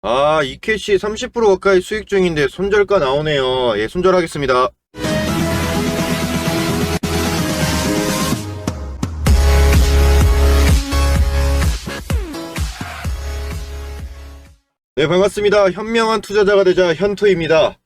아, 이캐시 30% 가까이 수익 중인데 손절가 나오네요. 예, 손절하겠습니다. 네, 반갑습니다. 현명한 투자자가 되자 현토입니다.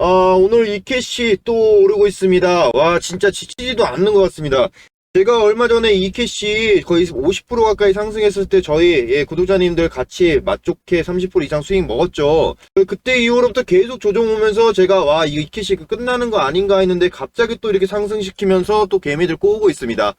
아, 오늘 이캐시 또 오르고 있습니다. 와, 진짜 지치지도 않는 것 같습니다. 제가 얼마 전에 이캐시 거의 50% 가까이 상승했을 때 저희 예, 구독자님들 같이 맛 좋게 30% 이상 수익 먹었죠. 그- 그때 이후로부터 계속 조정 오면서 제가 와, 이 이캐시 끝나는 거 아닌가 했는데 갑자기 또 이렇게 상승시키면서 또 개미들 꼬우고 있습니다.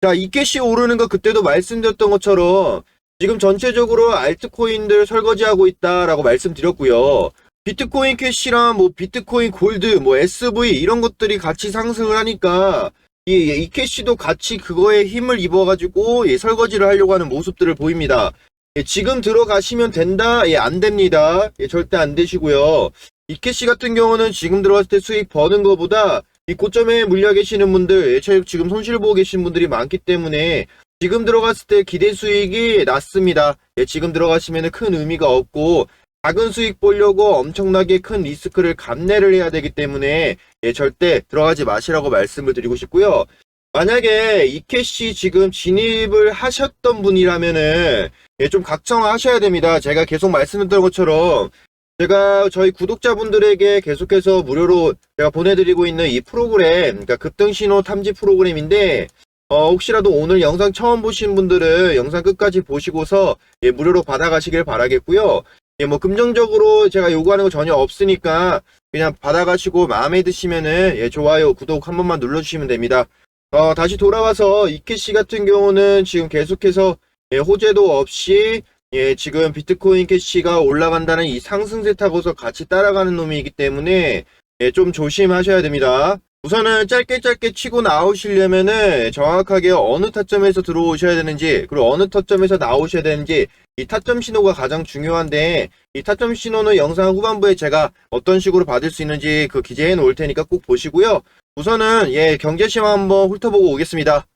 자, 이캐시 오르는 거 그때도 말씀드렸던 것처럼 지금 전체적으로 알트코인들 설거지하고 있다라고 말씀드렸고요. 비트코인 캐시랑 뭐 비트코인 골드, 뭐 SV 이런 것들이 같이 상승을 하니까 이, 이 캐시도 같이 그거에 힘을 입어가지고 예, 설거지를 하려고 하는 모습들을 보입니다. 예, 지금 들어가시면 된다? 예, 안 됩니다. 예, 절대 안 되시고요. 이 캐시 같은 경우는 지금 들어갔을 때 수익 버는 것보다 이 고점에 물려 계시는 분들, 예, 지금 손실 보고 계신 분들이 많기 때문에 지금 들어갔을 때 기대 수익이 낮습니다. 예, 지금 들어가시면 큰 의미가 없고 작은 수익 보려고 엄청나게 큰 리스크를 감내를 해야 되기 때문에 예, 절대 들어가지 마시라고 말씀을 드리고 싶고요. 만약에 이캐시 지금 진입을 하셨던 분이라면은 예, 좀 각성하셔야 됩니다. 제가 계속 말씀드렸던 것처럼 제가 저희 구독자분들에게 계속해서 무료로 제가 보내드리고 있는 이 프로그램, 그러니까 급등신호 탐지 프로그램인데 어, 혹시라도 오늘 영상 처음 보신 분들은 영상 끝까지 보시고서 예, 무료로 받아가시길 바라겠고요. 예, 뭐 금전적으로 제가 요구하는 거 전혀 없으니까 그냥 받아가시고 마음에 드시면은 예, 좋아요, 구독 한 번만 눌러주시면 됩니다. 어, 다시 돌아와서 이캐시 같은 경우는 지금 계속해서 예, 호재도 없이 예, 지금 비트코인 캐시가 올라간다는 이 상승세 타고서 같이 따라가는 놈이기 때문에 예, 좀 조심하셔야 됩니다. 우선은 짧게 짧게 치고 나오시려면은 정확하게 어느 타점에서 들어오셔야 되는지 그리고 어느 타점에서 나오셔야 되는지 이 타점 신호가 가장 중요한데 이 타점 신호는 영상 후반부에 제가 어떤 식으로 받을 수 있는지 그 기재해 놓을 테니까 꼭 보시고요. 우선은 예 경제시황 한번 훑어보고 오겠습니다.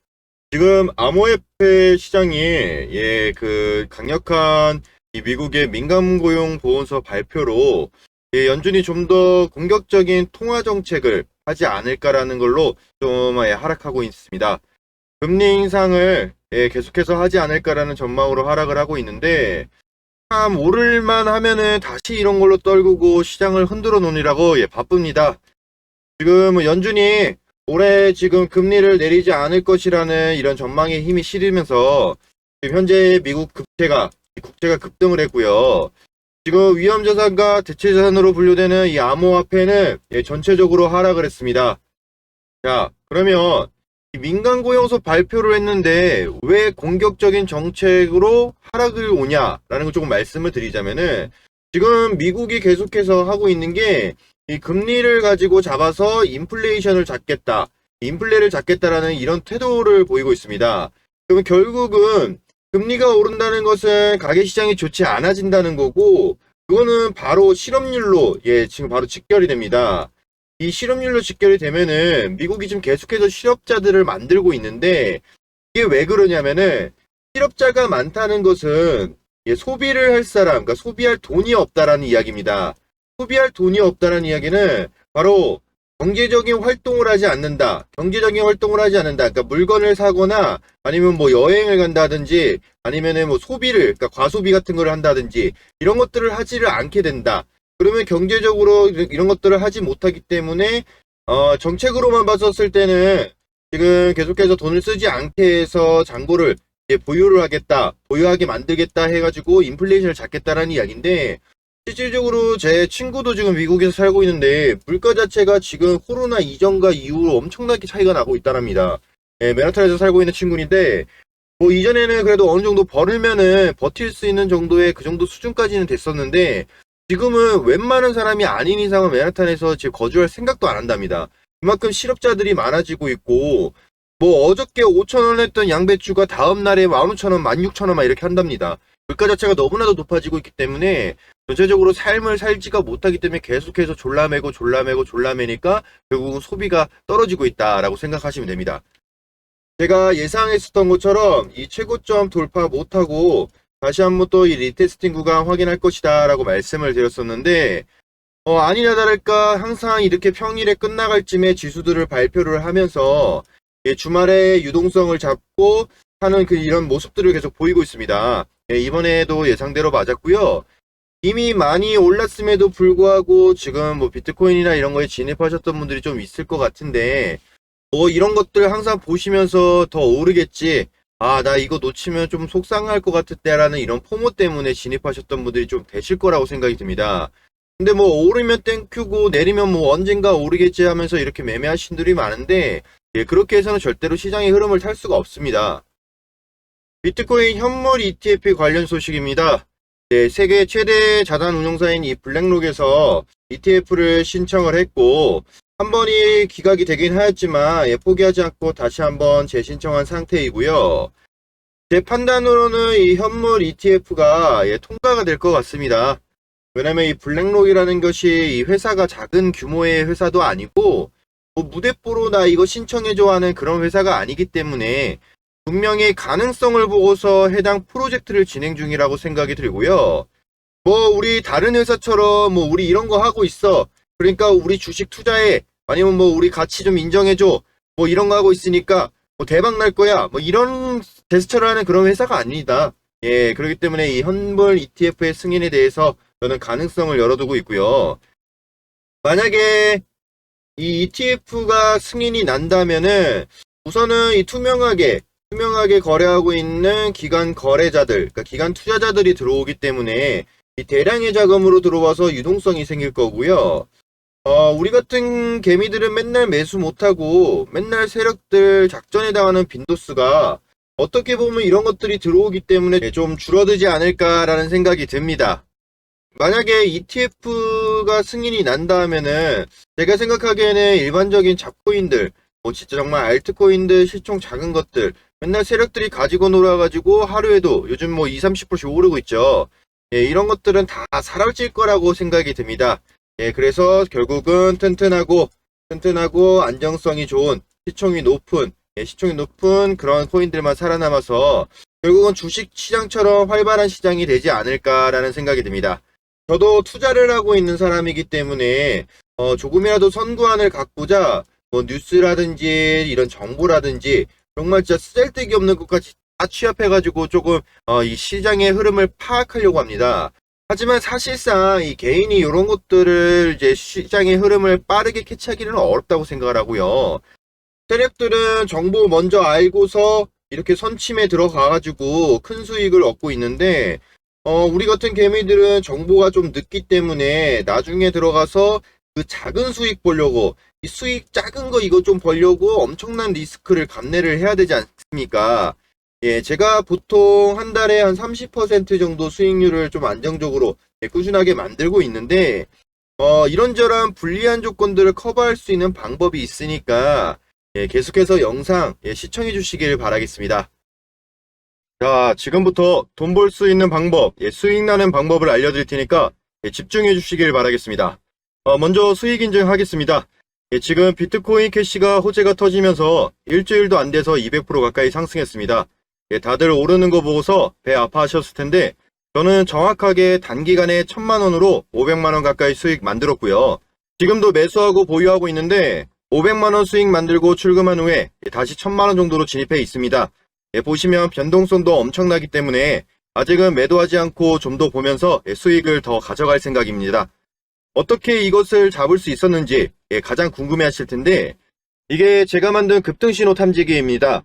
지금 암호화폐 시장이 예 그 강력한 이 미국의 민간 고용 보호서 발표로 예, 연준이 좀 더 공격적인 통화 정책을 하지 않을까라는 걸로 좀 예, 하락하고 있습니다. 금리 인상을 예, 계속해서 하지 않을까라는 전망으로 하락을 하고 있는데 참 오를만 하면은 다시 이런 걸로 떨구고 시장을 흔들어 놓으라고 예, 바쁩니다. 지금 연준이 올해 지금 금리를 내리지 않을 것이라는 이런 전망에 힘이 실리면서 지금 현재 미국 국채가 국채가 급등을 했고요. 지금 위험자산과 대체자산으로 분류되는 이 암호화폐는 예, 전체적으로 하락을 했습니다. 자, 그러면 이 민간 고용소 발표를 했는데 왜 공격적인 정책으로 하락을 오냐라는 걸 조금 말씀을 드리자면은 지금 미국이 계속해서 하고 있는 게 이 금리를 가지고 잡아서 인플레이션을 잡겠다, 인플레를 잡겠다라는 이런 태도를 보이고 있습니다. 그러면 결국은 금리가 오른다는 것은 가계 시장이 좋지 않아진다는 거고 그거는 바로 실업률로 예 지금 바로 직결이 됩니다. 이 실업률로 직결이 되면은 미국이 지금 계속해서 실업자들을 만들고 있는데 이게 왜 그러냐면은 실업자가 많다는 것은 예, 소비를 할 사람, 그러니까 소비할 돈이 없다라는 이야기입니다. 소비할 돈이 없다라는 이야기는 바로 경제적인 활동을 하지 않는다. 경제적인 활동을 하지 않는다. 그러니까 물건을 사거나 아니면 뭐 여행을 간다든지 아니면은 뭐 소비를, 그러니까 과소비 같은 걸 한다든지 이런 것들을 하지를 않게 된다. 그러면 경제적으로 이런 것들을 하지 못하기 때문에 어, 정책으로만 봤었을 때는 지금 계속해서 돈을 쓰지 않게 해서 잔고를 이제 보유를 하겠다, 보유하게 만들겠다 해가지고 인플레이션을 잡겠다라는 이야기인데 실질적으로 제 친구도 지금 미국에서 살고 있는데 물가 자체가 지금 코로나 이전과 이후로 엄청나게 차이가 나고 있다랍니다. 예, 맨하탄에서 살고 있는 친구인데 뭐 이전에는 그래도 어느 정도 벌으면은 버틸 수 있는 정도의 그 정도 수준까지는 됐었는데 지금은 웬만한 사람이 아닌 이상은 맨하탄에서 지금 거주할 생각도 안 한답니다. 그만큼 실업자들이 많아지고 있고 뭐 어저께 5천원 했던 양배추가 다음 날에 15,000원, 16,000원 막 이렇게 한답니다. 물가 자체가 너무나도 높아지고 있기 때문에 전체적으로 삶을 살지가 못하기 때문에 계속해서 졸라매고 졸라매고 졸라매니까 결국은 소비가 떨어지고 있다라고 생각하시면 됩니다. 제가 예상했었던 것처럼 이 최고점 돌파 못하고 다시 한번 또 이 리테스팅 구간 확인할 것이다 라고 말씀을 드렸었는데 어, 아니나 다를까 항상 이렇게 평일에 끝나갈 쯤에 지수들을 발표를 하면서 예, 주말에 유동성을 잡고 하는 그 이런 모습들을 계속 보이고 있습니다. 예, 이번에도 예상대로 맞았고요. 이미 많이 올랐음에도 불구하고 지금 뭐 비트코인이나 이런 거에 진입하셨던 분들이 좀 있을 것 같은데 뭐 이런 것들 항상 보시면서 더 오르겠지. 아, 나 이거 놓치면 좀 속상할 것 같을 때라는 이런 포모 때문에 진입하셨던 분들이 좀 되실 거라고 생각이 듭니다. 근데 뭐 오르면 땡큐고 내리면 뭐 언젠가 오르겠지 하면서 이렇게 매매하신 분들이 많은데 예, 그렇게 해서는 절대로 시장의 흐름을 탈 수가 없습니다. 비트코인 현물 ETF 관련 소식입니다. 네, 세계 최대 자산 운용사인 이 블랙록에서 ETF를 신청을 했고 한 번이 기각이 되긴 하였지만 예, 포기하지 않고 다시 한번 재신청한 상태이고요. 제 판단으로는 이 현물 ETF가 예, 통과가 될 것 같습니다. 왜냐면 이 블랙록이라는 것이 이 회사가 작은 규모의 회사도 아니고 뭐 무대뽀로 나 이거 신청해줘 하는 그런 회사가 아니기 때문에 분명히 가능성을 보고서 해당 프로젝트를 진행 중이라고 생각이 들고요. 뭐 우리 다른 회사처럼 뭐 우리 이런 거 하고 있어. 그러니까 우리 주식 투자해. 아니면 뭐 우리 가치 좀 인정해줘. 뭐 이런 거 하고 있으니까 뭐 대박 날 거야. 뭐 이런 제스처를 하는 그런 회사가 아닙니다. 예, 그렇기 때문에 이 현물 ETF의 승인에 대해서 저는 가능성을 열어두고 있고요. 만약에 이 ETF가 승인이 난다면은 우선은 이 투명하게 투명하게 거래하고 있는 기관 거래자들, 그러니까 기관 투자자들이 들어오기 때문에 이 대량의 자금으로 들어와서 유동성이 생길 거고요. 어, 우리 같은 개미들은 맨날 매수 못하고 맨날 세력들 작전에 당하는 빈도수가 어떻게 보면 이런 것들이 들어오기 때문에 좀 줄어들지 않을까라는 생각이 듭니다. 만약에 ETF가 승인이 난다면은 제가 생각하기에는 일반적인 잡코인들, 뭐 진짜 정말 알트코인들 시총 작은 것들 맨날 세력들이 가지고 놀아가지고 하루에도 요즘 뭐 20, 30%씩 오르고 있죠. 예, 이런 것들은 다 사라질 거라고 생각이 듭니다. 예, 그래서 결국은 튼튼하고 튼튼하고 안정성이 좋은 시총이 높은 예, 시총이 높은 그런 코인들만 살아남아서 결국은 주식 시장처럼 활발한 시장이 되지 않을까라는 생각이 듭니다. 저도 투자를 하고 있는 사람이기 때문에 어, 조금이라도 선구안을 갖고자 뭐 뉴스라든지 이런 정보라든지 정말 진짜 쓸데기 없는 것까지 다 취합해가지고 조금 어, 이 시장의 흐름을 파악하려고 합니다. 하지만 사실상 이 개인이 이런 것들을 이제 시장의 흐름을 빠르게 캐치하기는 어렵다고 생각을 하고요. 세력들은 정보 먼저 알고서 이렇게 선침에 들어가가지고 큰 수익을 얻고 있는데 어, 우리 같은 개미들은 정보가 좀 늦기 때문에 나중에 들어가서 그 작은 수익 보려고 이 수익 작은 거 이거 좀 벌려고 엄청난 리스크를 감내를 해야 되지 않습니까? 예, 제가 보통 한 달에 한 30% 정도 수익률을 좀 안정적으로 예, 꾸준하게 만들고 있는데, 어, 이런저런 불리한 조건들을 커버할 수 있는 방법이 있으니까, 예, 계속해서 영상 예, 시청해 주시길 바라겠습니다. 자, 지금부터 돈 벌 수 있는 방법, 예, 수익 나는 방법을 알려드릴 테니까 예, 집중해 주시길 바라겠습니다. 어, 먼저 수익 인증하겠습니다. 예, 지금 비트코인 캐시가 호재가 터지면서 일주일도 안 돼서 200% 가까이 상승했습니다. 예, 다들 오르는 거 보고서 배 아파하셨을 텐데 저는 정확하게 단기간에 1000만 원으로 500만 원 가까이 수익 만들었고요. 지금도 매수하고 보유하고 있는데 500만 원 수익 만들고 출금한 후에 예, 다시 1000만 원 정도로 진입해 있습니다. 예, 보시면 변동성도 엄청나기 때문에 아직은 매도하지 않고 좀 더 보면서 예, 수익을 더 가져갈 생각입니다. 어떻게 이것을 잡을 수 있었는지 예, 가장 궁금해 하실 텐데 이게 제가 만든 급등신호 탐지기입니다.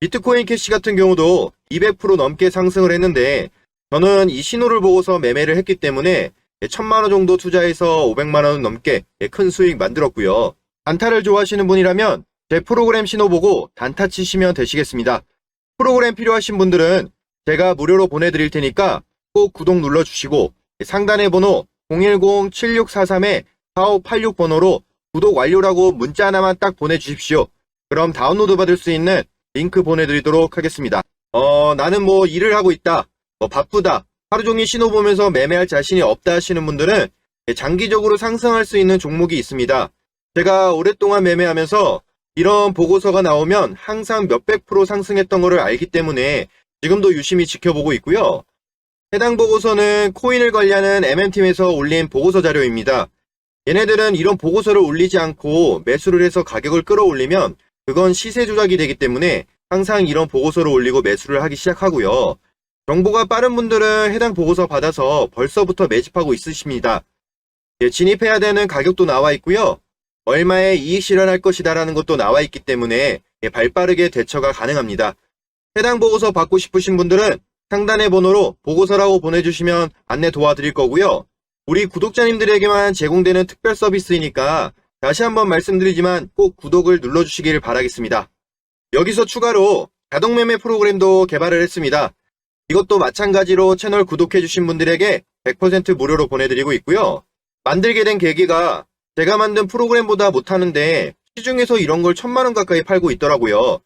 비트코인 캐시 같은 경우도 200% 넘게 상승을 했는데 저는 이 신호를 보고서 매매를 했기 때문에 1000만원 정도 투자해서 500만원 넘게 큰 수익 만들었고요. 단타를 좋아하시는 분이라면 제 프로그램 신호 보고 단타 치시면 되시겠습니다. 프로그램 필요하신 분들은 제가 무료로 보내드릴 테니까 꼭 구독 눌러주시고 상단의 번호 010-7643-4586 번호로 구독 완료라고 문자 하나만 딱 보내주십시오. 그럼 다운로드 받을 수 있는 링크 보내드리도록 하겠습니다. 어, 나는 뭐 일을 하고 있다. 뭐 바쁘다. 하루 종일 신호 보면서 매매할 자신이 없다 하시는 분들은 장기적으로 상승할 수 있는 종목이 있습니다. 제가 오랫동안 매매하면서 이런 보고서가 나오면 항상 몇백 프로 상승했던 것을 알기 때문에 지금도 유심히 지켜보고 있고요. 해당 보고서는 코인을 관리하는 MM팀에서 올린 보고서 자료입니다. 얘네들은 이런 보고서를 올리지 않고 매수를 해서 가격을 끌어올리면 그건 시세 조작이 되기 때문에 항상 이런 보고서를 올리고 매수를 하기 시작하고요. 정보가 빠른 분들은 해당 보고서 받아서 벌써부터 매집하고 있으십니다. 예, 진입해야 되는 가격도 나와 있고요. 얼마에 이익 실현할 것이다라는 것도 나와 있기 때문에 예, 발빠르게 대처가 가능합니다. 해당 보고서 받고 싶으신 분들은 상단의 번호로 보고서라고 보내주시면 안내 도와드릴 거고요. 우리 구독자님들에게만 제공되는 특별 서비스이니까 다시 한번 말씀드리지만 꼭 구독을 눌러주시길 바라겠습니다. 여기서 추가로 자동매매 프로그램도 개발을 했습니다. 이것도 마찬가지로 채널 구독해주신 분들에게 100% 무료로 보내드리고 있고요. 만들게 된 계기가 제가 만든 프로그램보다 못하는데 시중에서 이런 걸 천만원 가까이 팔고 있더라고요.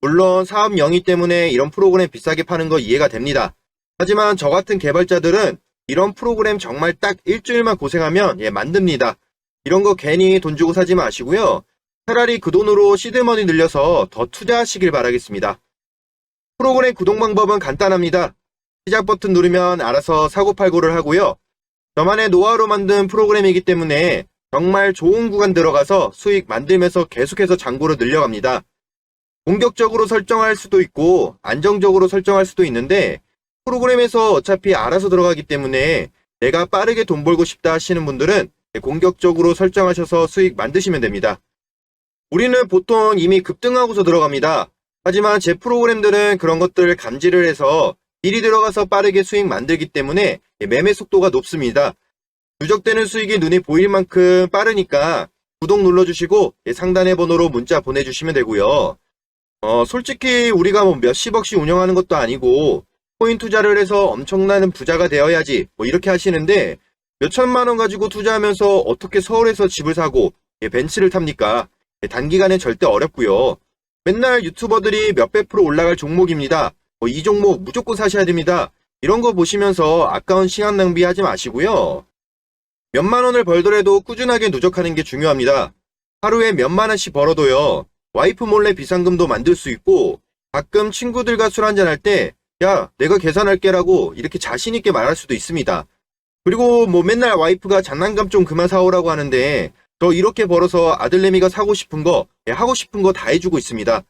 물론 사업 영위 때문에 이런 프로그램 비싸게 파는 거 이해가 됩니다. 하지만 저 같은 개발자들은 이런 프로그램 정말 딱 일주일만 고생하면 예, 만듭니다. 이런 거 괜히 돈 주고 사지 마시고요. 차라리 그 돈으로 시드머니 늘려서 더 투자하시길 바라겠습니다. 프로그램 구독 방법은 간단합니다. 시작 버튼 누르면 알아서 사고팔고를 하고요. 저만의 노하우로 만든 프로그램이기 때문에 정말 좋은 구간 들어가서 수익 만들면서 계속해서 잔고를 늘려갑니다. 공격적으로 설정할 수도 있고 안정적으로 설정할 수도 있는데 프로그램에서 어차피 알아서 들어가기 때문에 내가 빠르게 돈 벌고 싶다 하시는 분들은 공격적으로 설정하셔서 수익 만드시면 됩니다. 우리는 보통 이미 급등하고서 들어갑니다. 하지만 제 프로그램들은 그런 것들을 감지를 해서 미리 들어가서 빠르게 수익 만들기 때문에 매매 속도가 높습니다. 누적되는 수익이 눈에 보일 만큼 빠르니까 구독 눌러주시고 상단의 번호로 문자 보내주시면 되고요. 어, 솔직히 우리가 뭐 몇십억씩 운영하는 것도 아니고 코인 투자를 해서 엄청나는 부자가 되어야지 뭐 이렇게 하시는데 몇천만 원 가지고 투자하면서 어떻게 서울에서 집을 사고 예, 벤츠를 탑니까? 예, 단기간에 절대 어렵고요. 맨날 유튜버들이 몇백 프로 올라갈 종목입니다. 뭐 이 종목 무조건 사셔야 됩니다. 이런 거 보시면서 아까운 시간 낭비하지 마시고요. 몇만 원을 벌더라도 꾸준하게 누적하는 게 중요합니다. 하루에 몇만 원씩 벌어도요. 와이프 몰래 비상금도 만들 수 있고 가끔 친구들과 술 한잔 할 때 야, 내가 계산할게라고 이렇게 자신 있게 말할 수도 있습니다. 그리고 뭐 맨날 와이프가 장난감 좀 그만 사오라고 하는데 저 이렇게 벌어서 아들내미가 사고 싶은 거, 예, 하고 싶은 거 다 해주고 있습니다.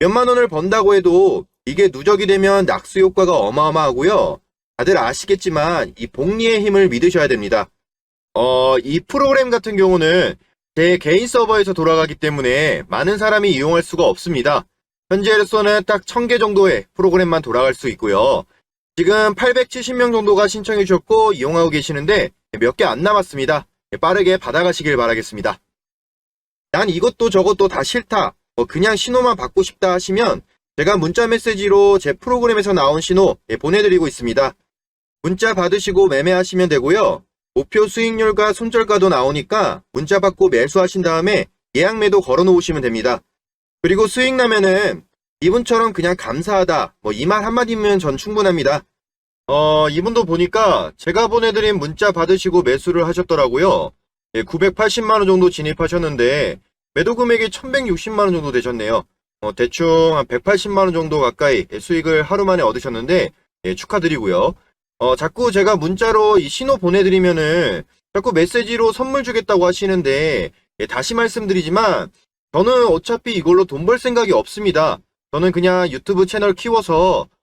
몇만 원을 번다고 해도 이게 누적이 되면 낙수 효과가 어마어마하고요. 다들 아시겠지만 이 복리의 힘을 믿으셔야 됩니다. 어, 이 프로그램 같은 경우는 제 개인 서버에서 돌아가기 때문에 많은 사람이 이용할 수가 없습니다. 현재로서는 딱 1000개 정도의 프로그램만 돌아갈 수 있고요. 지금 870명 정도가 신청해 주셨고 이용하고 계시는데 몇 개 안 남았습니다. 빠르게 받아가시길 바라겠습니다. 난 이것도 저것도 다 싫다. 뭐 그냥 신호만 받고 싶다 하시면 제가 문자 메시지로 제 프로그램에서 나온 신호 예, 보내드리고 있습니다. 문자 받으시고 매매하시면 되고요. 목표 수익률과 손절가도 나오니까 문자 받고 매수하신 다음에 예약 매도 걸어 놓으시면 됩니다. 그리고 수익 나면은 이분처럼 그냥 감사하다 뭐 이 말 한마디면 전 충분합니다. 어 이분도 보니까 제가 보내드린 문자 받으시고 매수를 하셨더라고요. 예, 980만원 정도 진입하셨는데 매도 금액이 1160만원 정도 되셨네요. 어, 대충 한 180만원 정도 가까이 수익을 하루 만에 얻으셨는데 예, 축하드리고요. 어, 자꾸 제가 문자로 이 신호 보내드리면은 자꾸 메시지로 선물 주겠다고 하시는데 예, 다시 말씀드리지만 저는 어차피 이걸로 돈 벌 생각이 없습니다. 저는 그냥 유튜브 채널 키워서